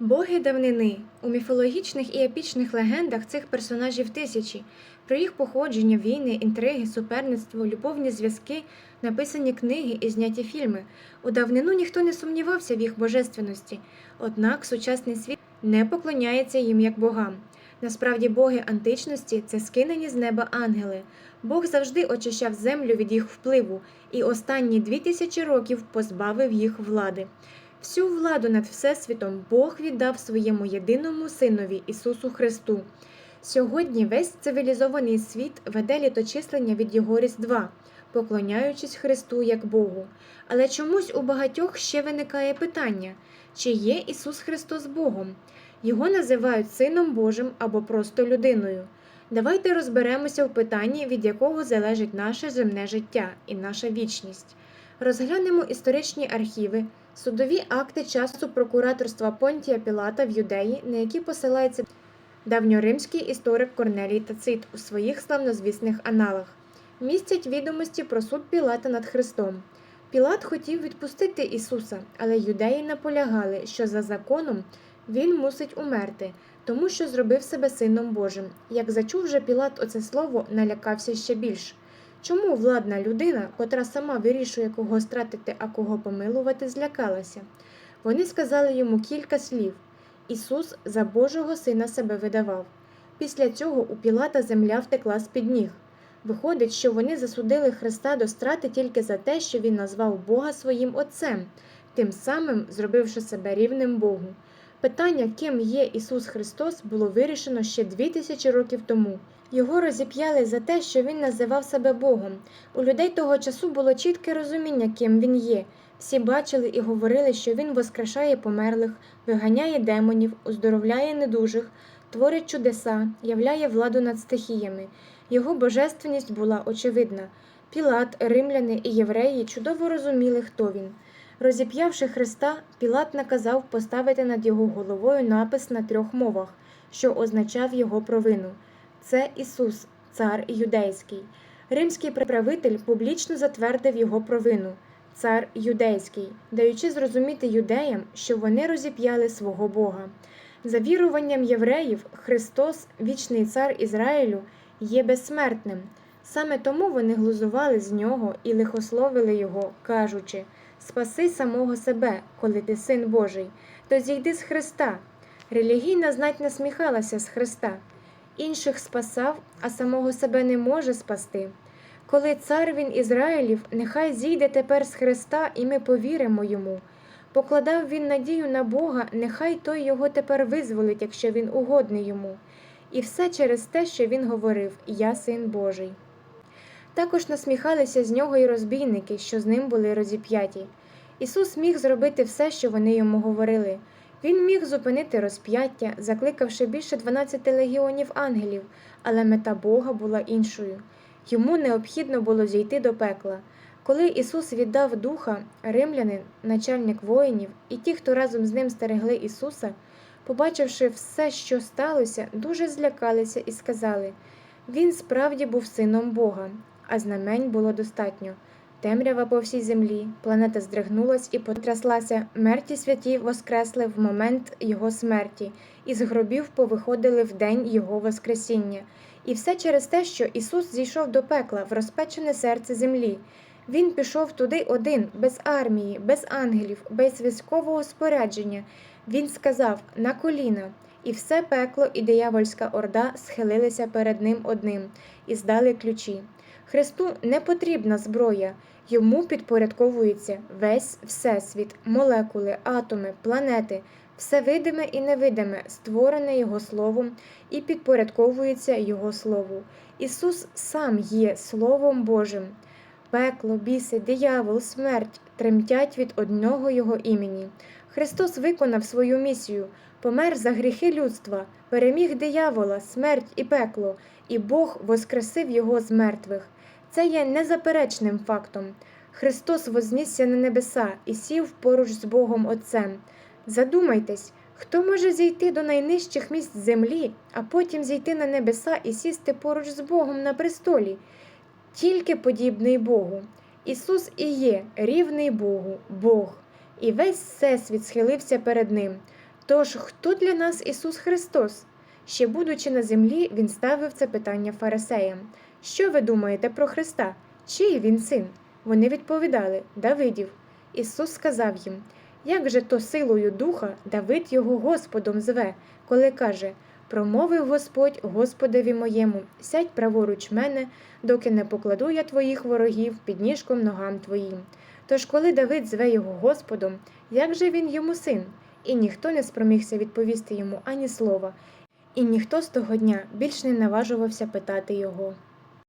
Боги давнини. У міфологічних і епічних легендах цих персонажів тисячі. Про їх походження, війни, інтриги, суперництво, любовні зв'язки, написані книги і зняті фільми. У давнину ніхто не сумнівався в їх божественності, однак сучасний світ не поклоняється їм як богам. Насправді, боги античності це скинені з неба ангели. Бог завжди очищав землю від їх впливу, і останні дві тисячі років позбавив їх влади. Всю владу над Всесвітом Бог віддав своєму єдиному Синові Ісусу Христу. Сьогодні весь цивілізований світ веде літочислення від Його Різдва, поклоняючись Христу як Богу. Але чомусь у багатьох ще виникає питання, чи є Ісус Христос Богом? Його називають Сином Божим або просто людиною. Давайте розберемося в питанні, від якого залежить наше земне життя і наша вічність. Розглянемо історичні архіви, судові акти часу прокураторства Понтія Пілата в Юдеї, на які посилається давньоримський історик Корнелій Тацит у своїх славнозвісних аналах, містять відомості про суд Пілата над Христом. Пілат хотів відпустити Ісуса, але юдеї наполягали, що за законом він мусить умерти, тому що зробив себе сином Божим. Як зачув же Пілат оце слово, налякався ще більш. Чому владна людина, котра сама вирішує, кого стратити, а кого помилувати, злякалася? Вони сказали йому кілька слів. Ісус за Божого сина себе видавав. Після цього у Пілата земля втекла з-під ніг. Виходить, що вони засудили Христа до страти тільки за те, що він назвав Бога своїм Отцем, тим самим зробивши себе рівним Богу. Питання, ким є Ісус Христос, було вирішено ще дві тисячі років тому. Його розіп'яли за те, що він називав себе Богом. У людей того часу було чітке розуміння, ким він є. Всі бачили і говорили, що він воскрешає померлих, виганяє демонів, оздоровляє недужих, творить чудеса, являє владу над стихіями. Його божественність була очевидна. Пілат, римляни і євреї чудово розуміли, хто він. Розіп'явши Христа, Пілат наказав поставити над його головою напис на трьох мовах, що означав його провину. Це Ісус, цар юдейський. Римський правитель публічно затвердив його провину, цар юдейський, даючи зрозуміти юдеям, що вони розіп'яли свого Бога. За віруванням євреїв, Христос, вічний цар Ізраїлю, є безсмертним. Саме тому вони глузували з нього і лихословили його, кажучи Спаси самого себе, коли ти син Божий, то зійди з Христа. Релігійна знать насміхалася з Христа. Інших спасав, а самого себе не може спасти. Коли цар він Ізраїлів, нехай зійде тепер з Христа, і ми повіримо йому. Покладав він надію на Бога, нехай той його тепер визволить, якщо він угодний йому. І все через те, що він говорив Я син Божий. Також насміхалися з нього й розбійники, що з ним були розіп'яті. Ісус міг зробити все, що вони йому говорили. Він міг зупинити розп'яття, закликавши більше 12 легіонів ангелів, але мета Бога була іншою. Йому необхідно було зійти до пекла. Коли Ісус віддав духа, римлянин, начальник воїнів, і ті, хто разом з ним стерегли Ісуса, побачивши все, що сталося, дуже злякалися і сказали Він справді був сином Бога, а знамень було достатньо. Темрява по всій землі, планета здригнулась і потряслася. Мерті святі воскресли в момент його смерті, і з гробів повиходили в день його Воскресіння. І все через те, що Ісус зійшов до пекла в розпечене серце землі. Він пішов туди один, без армії, без ангелів, без військового спорядження. Він сказав на коліна, і все пекло і диявольська орда схилилися перед ним одним і здали ключі. Христу не потрібна зброя, йому підпорядковується весь Всесвіт, молекули, атоми, планети, все видиме і невидиме, створене Його Словом і підпорядковується Його Слову. Ісус сам є Словом Божим. Пекло, біси, диявол, смерть тремтять від одного Його імені. Христос виконав свою місію, помер за гріхи людства, переміг диявола, смерть і пекло, і Бог воскресив його з мертвих. Це є незаперечним фактом. Христос вознісся на небеса і сів поруч з Богом Отцем. Задумайтесь, хто може зійти до найнижчих місць землі, а потім зійти на небеса і сісти поруч з Богом на престолі? Тільки подібний Богу. Ісус і є рівний Богу, Бог, і весь всесвіт схилився перед Ним. Тож, хто для нас Ісус Христос? Ще будучи на землі, він ставив це питання фарисеям. Що ви думаєте про Христа? Чий він син? Вони відповідали Давидів. Ісус сказав їм: Як же то силою духа Давид його Господом зве, коли каже: Промовив Господь Господові моєму, сядь праворуч мене, доки не покладу я твоїх ворогів під ніжком ногам твоїм. Тож, коли Давид зве його Господом, як же він йому син? І ніхто не спромігся відповісти йому ані слова, і ніхто з того дня більш не наважувався питати його.